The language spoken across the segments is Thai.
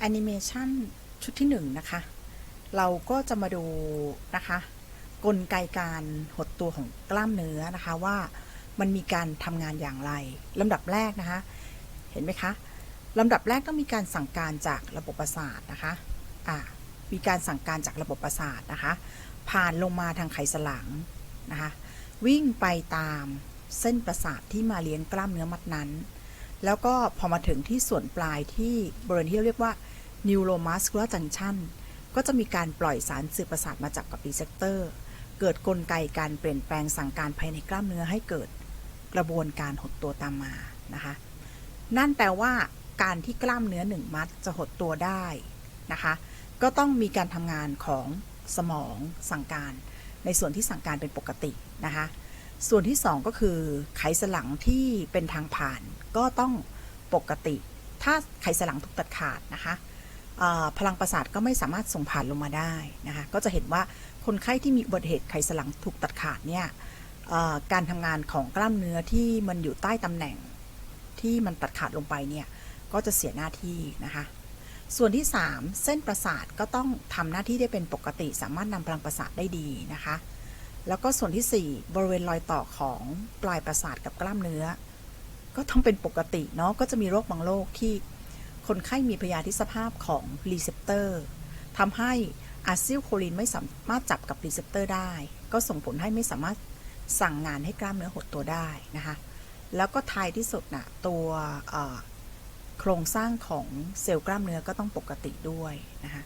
แอนิเมชันชุดที่หนึ่งนะคะ เราก็จะมาดูนะคะ กลไกการหดตัวของกล้ามเนื้อนะคะว่ามันมีการทำงานอย่างไรลำดับแรกนะคะ เห็นไหมคะลำดับแรกต้องมีการสั่งการจากระบบประสาทนะคะอ่ามีการสั่งการจากระบบประสาทนะคะ ผ่านลงมาทางไขสันหลังนะคะ วิ่งไปตามเส้นประสาทที่มาเลี้ยงกล้ามเนื้อมัดนั้น แล้วก็พอมาถึงที่ส่วนปลายที่บริเวณที่เรียกว่า neuromuscular junction ก็จะมีการปล่อยสารสื่อประสาทมาจับกับรีเซพเตอร์ เกิดกลไกการเปลี่ยนแปลงสั่งการภายในกล้ามเนื้อให้เกิดกระบวนการหดตัวตามมานะคะ นั่นแปลว่าการที่กล้ามเนื้อหนึ่งมัดจะหดตัวได้นะคะ ก็ต้องมีการทำงานของสมองสั่งการ ในส่วนที่สั่งการเป็นปกตินะคะ ส่วนที่ 2 ก็คือไขสันหลังที่เป็นทางผ่านก็ต้องปกติ ถ้าไขสันหลังถูกตัดขาดนะคะพลังประสาทก็ไม่สามารถส่งผ่านลงมาได้นะคะก็จะเห็นว่าคนไข้ที่มีอุบัติเหตุไขสันหลังถูกตัดขาดเนี่ยการทำงานของกล้ามเนื้อที่มันอยู่ใต้ตำแหน่งที่มันตัดขาดลงไปเนี่ยก็จะเสียหน้าที่นะคะส่วนที่ 3 เส้นประสาทก็ต้องทำหน้าที่ได้เป็นปกติ สามารถนำพลังประสาทได้ดีนะคะ แล้วก็ส่วนที่ 4 บริเวณรอยต่อของปลายประสาทกับกล้ามเนื้อ ก็ต้องเป็นปกติเนาะก็จะมีโรคบางโรคที่คนไข้มีพยาธิสภาพของรีเซพเตอร์ทำให้อะซิลโคลินไม่สามารถจับกับรีเซพเตอร์ได้ ก็ส่งผลให้ไม่สามารถสั่งงานให้กล้ามเนื้อหดตัวได้นะคะแล้วก็ท้ายที่สุดนะตัวโครงสร้างของเซลล์กล้ามเนื้อก็ต้องปกติด้วยนะคะ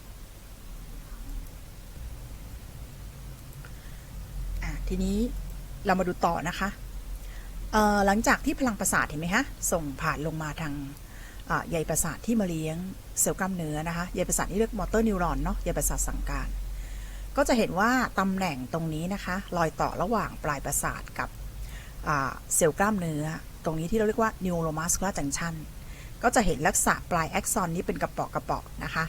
อะ ทีนี้เรามาดูต่อนะคะหลังจากที่พลังประสาทเห็นไหมคะส่งผ่านลงมาทางใยประสาทที่มาเลี้ยงเซลล์กล้ามเนื้อนะคะใยประสาทที่เรียกมอเตอร์นิวรอนเนาะใยประสาทสั่งการ ก็จะเห็นว่าตำแหน่งตรงนี้นะคะรอยต่อระหว่างปลายประสาทกับเซลล์กล้ามเนื้อ ตรงนี้ที่เราเรียกว่า neuromuscular junction ก็จะเห็นลักษณะปลายแอ็กซอนนี้เป็นกระเปาะกระเปาะนะคะ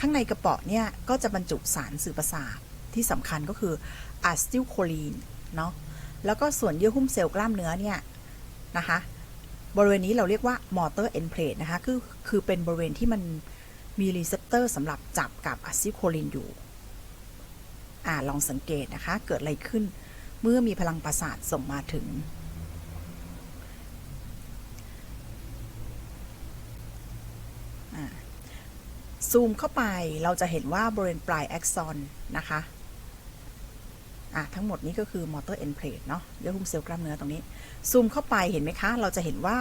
ข้างในกระเปาะเนี่ยก็จะบรรจุสารสื่อประสาท ที่สำคัญก็คืออะซิลโคลีนเนาะแล้วก็ส่วนเยื่อหุ้มเซลล์กล้ามเนื้อเนี่ยนะคะบริเวณนี้เราเรียกว่ามอเตอร์เอนเพลทนะคะคือคือเป็นบริเวณที่มันมีรีเซพเตอร์สำหรับจับกับอะซิลโคลีนอยู่อ่าลองสังเกตนะคะ เกิดอะไรขึ้นเมื่อมีพลังประสาทส่งมาถึง ซูมเข้าไปเราจะเห็นว่าบริเวณปลายแอ็กซอนนะคะ อะทั้งหมดนี้ก็คือมอเตอร์เอนเพลทเนาะเยื่อหุ้มเซลล์กล้ามเนื้อตรงนี้ ซูมเข้าไปเห็นไหมคะ เราจะเห็นว่า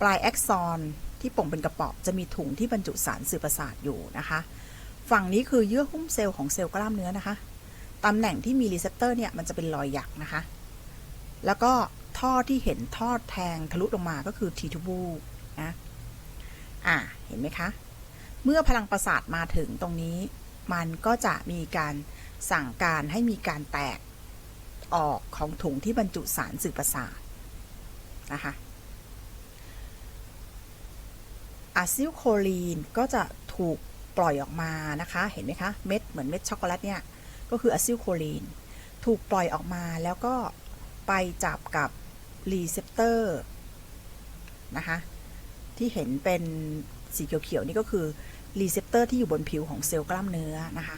ปลายแอ็กซอนที่ป่งเป็นกระป๋องจะมีถุงที่บรรจุสารสื่อประสาทอยู่นะคะ ฝั่งนี้คือเยื่อหุ้มเซลล์ของเซลล์กล้ามเนื้อนะคะตำแหน่งที่มีรีเซพเตอร์เนี่ยมันจะเป็นรอยหยักนะคะ แล้วก็ท่อที่เห็นท่อแทงทะลุลงมาก็คือทีทูบูนะอะเห็นไหมคะ เมื่อพลังประสาทมาถึงตรงนี้ มันก็จะมีการสั่งการให้มีการแตก ออกของถุงที่บรรจุสารสื่อประสาทนะคะอะซิลโคลีนก็จะถูกปล่อยออกมานะคะ เห็นไหมคะ เม็ดเหมือนเม็ดช็อกโกแลตเนี่ยก็คืออะซิลโคลีนถูกปล่อยออกมาแล้วก็ไปจับกับรีเซพเตอร์นะคะที่เห็นเป็นสีเขียวๆนี่ก็คือรีเซพเตอร์ที่อยู่บนผิวของเซลล์กล้ามเนื้อนะคะ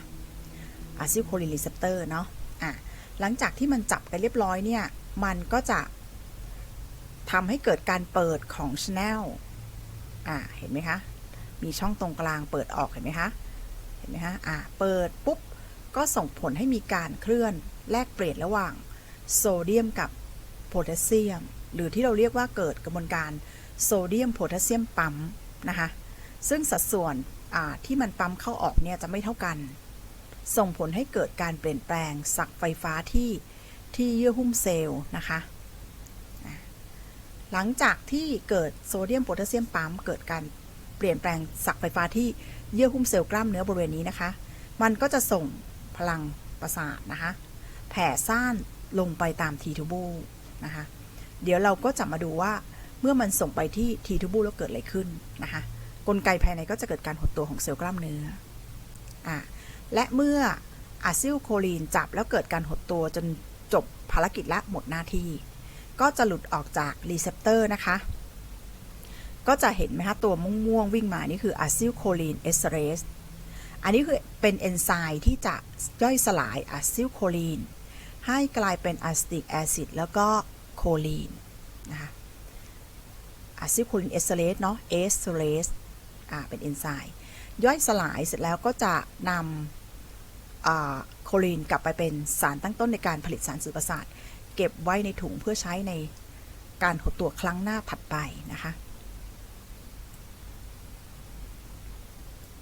อะซิลโคลินรีเซพเตอร์เนาะอะ หลังจากที่มันจับกันเรียบร้อยเนี่ย มันก็จะทำให้เกิดการเปิดของชแนลอะเห็นไหมคะ มีช่องตรงกลางเปิดออกเห็นไหมคะ เห็นไหมคะ อะเปิดปุ๊บ ก็ส่งผลให้มีการเคลื่อนแลกเปลี่ยนระหว่างโซเดียมกับโพแทสเซียม หรือที่เราเรียกว่าเกิดกระบวนการโซเดียมโพแทสเซียมปั๊มนะคะ ซึ่งสัดส่วนที่มันปั๊มเข้าออกเนี่ยจะไม่เท่ากัน ส่งผลให้เกิดการเปลี่ยนแปลงสักไฟฟ้าที่ที่เยื่อหุ้มเซลล์นะคะ หลังจากที่เกิดโซเดียมโพแทสเซียมปั๊มเกิดการเปลี่ยนแปลงสักไฟฟ้าที่เยื่อหุ้มเซลล์กล้ามเนื้อบริเวณนี้นะคะ มันก็จะส่งพลังประสาทนะคะ แผ่ซ่านลงไปตามทีทูบูนะคะ เดี๋ยวเราก็จะมาดูว่าเมื่อมันส่งไปที่ทีทูบูแล้วเกิดอะไรขึ้นนะคะ กลไกภายในก็จะเกิดการหดตัวของเซลล์กล้ามเนื้ออะ และเมื่ออะซิลโคลีนจับแล้วเกิดการหดตัวจนจบภารกิจและหมดหน้าที่ ก็จะหลุดออกจากรีเซพเตอร์นะคะ ก็จะเห็นไหมคะตัวม่วงๆวิ่งมานี่คืออะซิลโคลีนเอสเรสอันนี้คือเป็นเอนไซม์ที่จะย่อยสลายอะซิลโคลีนให้กลายเป็นอะซิติกแอซิดแล้วก็โคลีนนะคะอะซิลโคลีนเอสเรสเนาะเอสเรสอ่าเป็นเอนไซม์ย่อยสลายเสร็จแล้วก็จะนำ โคลีนกลับไปเป็นสารตั้งต้นในการผลิตสารสื่อประสาท เก็บไว้ในถุงเพื่อใช้ในการหดตัวครั้งหน้าถัดไปนะคะ